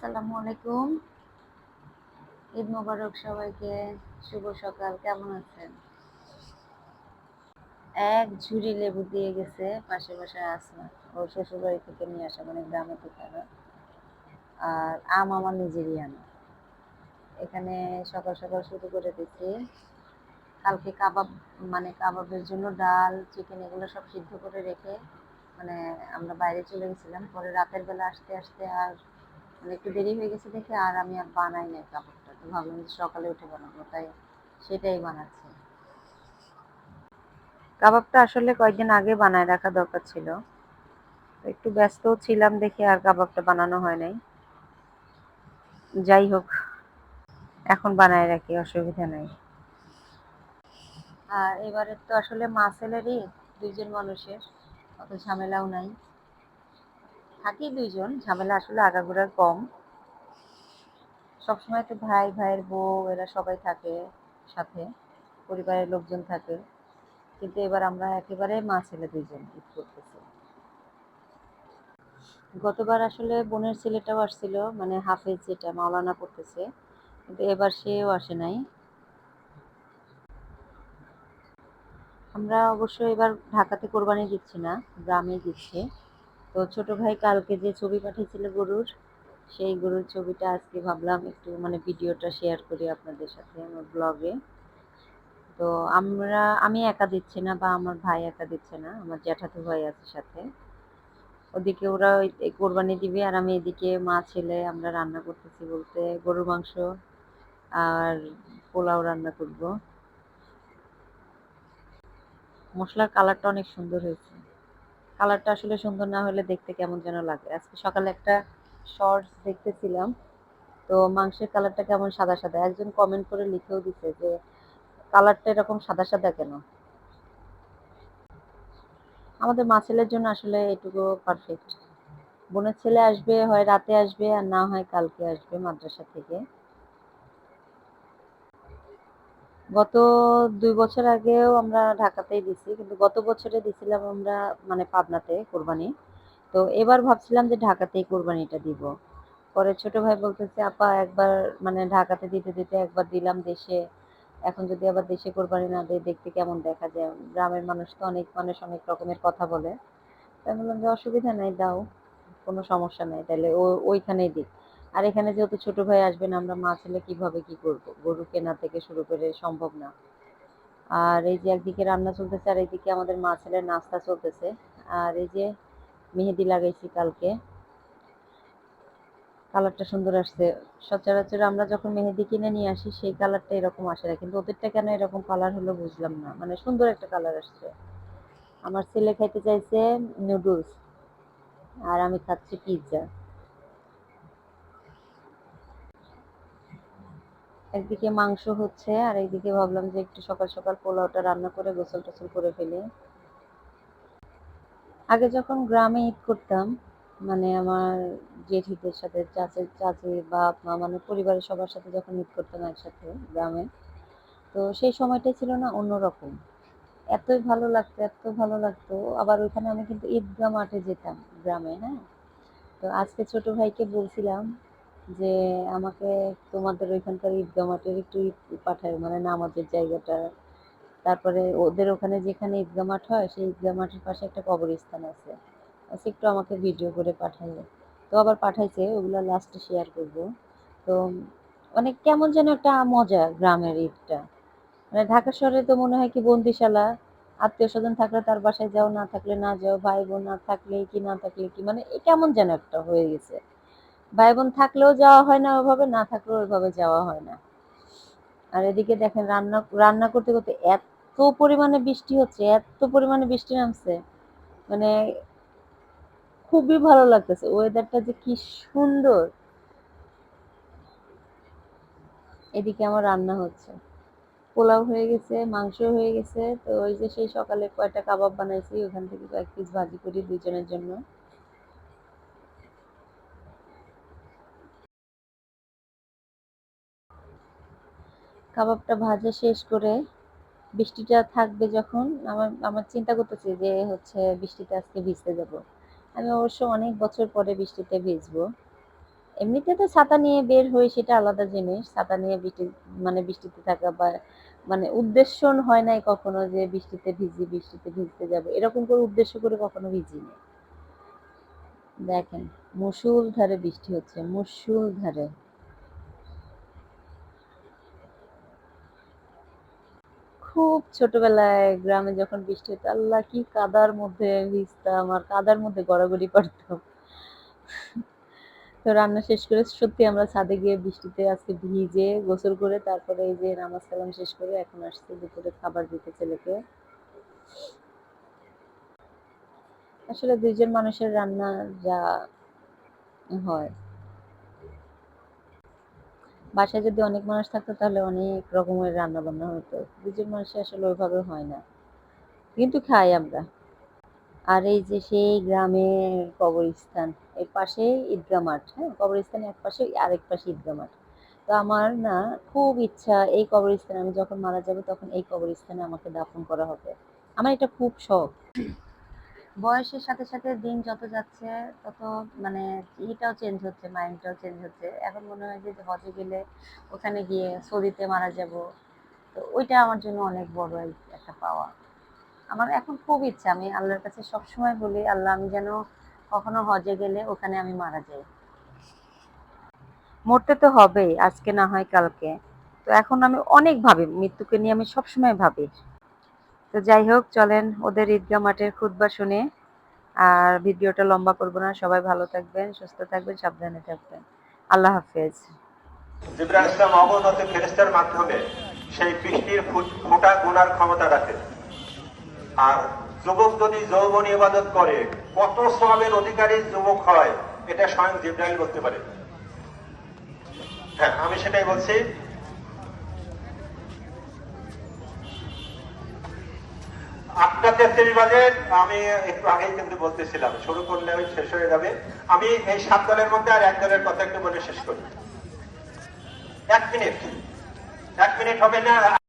আসসালামু আলাইকুম। ঈদ মোবারক সবাইকে। শুভ সকাল, কেমন আছেন? এক ঝুড়ি লেবু দিয়ে গেছে, পাশে পাশে আসমা ও শ্বশুর বাড়ি থেকে নিয়ে আসা মানে গ্রামে থেকে আর আম আমার নিজেরই আনা। এখানে সকাল সকাল শুরু করে দিচ্ছি। কালকে কাবাব মানে কাবাবের জন্য ডাল, চিকেন এগুলো সব সিদ্ধ করে রেখে মানে আমরা বাইরে চলে গেছিলাম। পরে রাতের বেলা আসতে আসতে আর মানে একটু দেরি হয়ে গেছে দেখে আর আমি আর বানাই নাই কাপড়টা। তো ভাবলাম যে সকালে উঠে বানাবো, তাই সেটাই বানাচ্ছি। কাবাবটা আসলে কয়েকদিন আগে বানায় রাখা দরকার ছিল। একটু ব্যস্ত ছিলাম দেখে আর কাবাবটা বানানো হয় নাই। যাই হোক, এখন বানায় রাখি, অসুবিধা নাই। আর এবারে তো আসলে মাসেলেরই দুইজন মানুষের, অত ঝামেলাও নাই। থাকি দুইজন, ঝামেলা আসলে আগাগোড়ার কম। সবসময় তো ভাই, ভাইয়ের বউ, এরা সবাই থাকে সাথে, পরিবারের লোকজন থাকে। কিন্তু এবার আমরা একেবারে মা ছেলে দুইজন ঈদ করতেছি। গতবার আসলে বোনের ছেলেটাও আসছিল মানে হাফেজ যেটা, মাওলানা পড়তেছে। কিন্তু এবার সেও আসে নাই। আমরা অবশ্য এবার ঢাকাতে কোরবানি দিচ্ছি না, গ্রামে দিচ্ছি। তো ছোট ভাই কালকে যে ছবি পাঠিয়েছিল গরুর, সেই গরুর ছবিটা আজকে ভাবলাম একটু মানে ভিডিওটা শেয়ার করি আপনাদের সাথে আমার ব্লগে তো আমরা, আমি একা দিচ্ছি না বা আমার ভাই একা দিচ্ছে না, আমার জ্যাঠাতো ভাই আছে সাথে। ওদিকে ওরা ওই কোরবানি দিবে আর আমি এদিকে মা, ছেলে আমরা রান্না করতেছি বলতে গরুর মাংস আর পোলাও রান্না করব। মশলার কালারটা অনেক সুন্দর হয়েছে। কালারটা আসলে সুন্দর না হলে দেখতে কেমন যেন লাগে। আজকে সকালে একটা শর্টস দেখতেছিলাম। তো মাংসের কালারটা কেমন সাদা সাদা। একজন কমেন্ট করে লিখেও দিছে যে, কালারটা এরকম সাদা সাদা কেন? আমাদের মা ছেলের জন্য আসলে এটুকু পারফেক্ট বোনের ছেলে আসবে হয় রাতে আসবে আর না হয় কালকে আসবে মাদ্রাসা থেকে। গত দুই বছর আগেও আমরা ঢাকাতেই দিছি, কিন্তু গত বছরে দিছিলাম আমরা মানে পাবনাতে কোরবানি। তো এবার ভাবছিলাম যে ঢাকাতেই কোরবানিটা দিব। পরে ছোট ভাই বলতেছে, আপা, একবার মানে ঢাকাতে দিতে দিতে একবার দিলাম দেশে। এখন যদি আবার দেশে কোরবানি না দেয় দেখতে কেমন দেখা যায়? গ্রামের মানুষ তো অনেক, মানুষ অনেক রকমের কথা বলে। তাই বললাম যে, অসুবিধা নাই, দাও, কোনো সমস্যা নাই। তাহলে ও, ওইখানেই দিক। আর এখানে যেহেতু ছোট ভাই আসবে না আমরা মা ছেলে কীভাবে কি করব? গরু কেনা থেকে শুরু করে সম্ভব না। আর এই যে একদিকে রান্না চলতেছে, আর এইদিকে আমাদের মা ছেলের নাস্তা চলতেছে। আর এই যে মেহেদি লাগাইছি কালকে। কালারটা সুন্দর আসছে। সচরাচর আমরা যখন মেহেদি কিনে নিয়ে আসি, সেই কালারটা এরকম আসে না। কিন্তু ওদেরটা কেন এরকম কালার হলো বুঝলাম না। মানে সুন্দর একটা কালার আসছে। আমার ছেলে খাইতে চাইছে নুডলস আর আমি খাচ্ছি পিৎজা একদিকে মাংস হচ্ছে, আর একদিকে ভাবলাম যে একটু সকাল সকাল পোলাওটা রান্না করে গোসল টোসল করে ফেলি। আগে যখন গ্রামে ঈদ করতাম মানে আমার জেঠিদের সাথে, চাচি চাচি, বাপ, মা মানে পরিবারের সবার সাথে যখন ঈদ করতাম একসাথে গ্রামে, তো সেই সময়টাই ছিল না অন্যরকম। এতই ভালো লাগতো, এত ভালো লাগতো। আবার ওইখানে আমি কিন্তু ঈদগাহ মাঠে যেতাম গ্রামে হ্যাঁ? তো আজকে ছোট ভাইকে বলছিলাম যে আমাকে তোমাদের ওইখানকার ঈদগাহ মাঠের একটু পাঠায় মানে নামাজের জায়গাটা। তারপরে ওদের ওখানে যেখানে ঈদগাহ মাঠ হয়, সেই ঈদগাহ মাঠের পাশে একটা কবরস্থান আছে। আচ্ছা একটু আমাকে ভিডিও করে পাঠাইও। তো আবার পাঠাইছে, ওগুলো লাস্টে শেয়ার করব। তো অনেক কেমন যেন একটা মজা গ্রামের ঈদটা। মানে ঢাকা শহরে তো মনে হয় কি বন্দিশালা। আত্মীয় স্বজন থাকলে তার বাসায় যাও, না থাকলে না যাও ভাই বোন না থাকলে কি, না থাকলে কি মানে কেমন যেন একটা হয়ে গেছে। ভাই বোন থাকলেও যাওয়া হয় না ওইভাবে না থাকলেও ওইভাবে যাওয়া হয় না। আর এদিকে দেখেন রান্না রান্না করতে করতে এত পরিমাণে বৃষ্টি হচ্ছে, এত পরিমাণে বৃষ্টি নামছে। মানে খুবই ভালো লাগতেছে ওয়েদারটা যে কি সুন্দর। এদিকে আমার রান্না হচ্ছে। পোলাও হয়ে গেছে, মাংস হয়ে গেছে, তো ওই যে সেই সকালে কয়টা কাবাব বানাইছি, ওখান থেকে কয়েক পিস ভাজি করি দুজনের জন্য। কাবাবটা ভাজা শেষ করে বৃষ্টিটা থাকবে যখন আমার আমার চিন্তা করতেছি যে হচ্ছে বৃষ্টিতে আজকে ভিজতে যাব আমি অবশ্য অনেক বছর পরে বৃষ্টিতে ভিজবো এমনিতে তো ছাতা নিয়ে বের হই সেটা আলাদা জিনিস। ছাতা নিয়ে বৃষ্টি মানে বৃষ্টিতে থাকা বা মানে উদ্দেশ্য হয় নাই কখনো যে বৃষ্টিতে ভিজি, বৃষ্টিতে ভিজতে যাব এরকম করে উদ্দেশ্য করে কখনো ভিজিনি। দেখেন মুসুল ধারে বৃষ্টি হচ্ছে, মুষলধারে। খুব ছোটবেলায় গ্রামে যখন বৃষ্টি হতো, আল্লাহ কি কাদার মধ্যে ভিজতাম আর কাদার মধ্যে গড়াগড়ি পড়তাম। তো রান্না শেষ করে সত্যি আমরা ছাদে গিয়ে বৃষ্টিতে আজকে ভিজে গোসল করে তারপরে এই যে নামাজ কালাম শেষ করে এখন আসছি দুপুরে খাবার দিতে ছেলেকে। আসলে দুইজন মানুষের রান্না যা হয়। বাসায় যদি অনেক মানুষ থাকতো তাহলে অনেক রকমের রান্না-বান্না হতো। ২ জন মানুষের আসলে ওইভাবে হয় না। কিন্তু খাই আমরা। আর এই যে সেই গ্রামের কবরস্থান, এর পাশে ঈদগা মাঠ, হ্যাঁ? কবরস্থানের এক পাশে আরেক পাশে ঈদগা মাঠ। তো আমার না খুব ইচ্ছা এই কবরস্থানে আমি যখন মারা যাব তখন এই কবরস্থানে আমাকে দাফন করা হবে। আমার এটা খুব শখ। বয়সের সাথে, সাথে দিন যত যাচ্ছে তত মানে ইটাও চেঞ্জ হচ্ছে, মাইন্ডটাও চেঞ্জ হচ্ছে। এখন মনে হয় যে হজে গেলে ওখানে গিয়ে সৌদিতে মারা যাব। তো ওইটা আমার জন্য অনেক বড় একটা পাওয়া। আমার এখন খুব ইচ্ছা আমি আল্লাহর কাছে সবসময় বলি, আল্লাহ আমি যেন কখনো হজে গেলে ওখানে আমি মারা যাই। মরতে তো হবেই, আজকে না হয় কালকে। তো এখন আমি অনেক ভাবি, মৃত্যুকে নিয়ে আমি সবসময় ভাবি। তো যাই হোক চলেন ওদের ঈদগাহ মাঠের খুতবা শুনে আর ভিডিওটা লম্বা করব না। সবাই ভালো থাকবেন, সুস্থ থাকবেন, সাবধানে থাকবেন। আল্লাহ হাফেজ। ইসলাম ফেরেস্তার মাধ্যমে সেই বৃষ্টির ফোঁটা গোনার ক্ষমতা রাখে আর যুবক যদি যৌবনী ইবাদত করে কত সবের অধিকারী যুবক হয় এটা স্বয়ং জিব্রাইল বলতে পারে হ্যাঁ আমি সেটাই বলছি আটটা তেত্রিশ বাজে আমি একটু আগেই কিন্তু বলতেছিলাম, শুরু করলে আমি শেষ হয়ে যাবে। আমি এই সাত দলের মধ্যে আর এক দলের কথা একটু বলে শেষ করি। এক মিনিট এক মিনিট হবে না।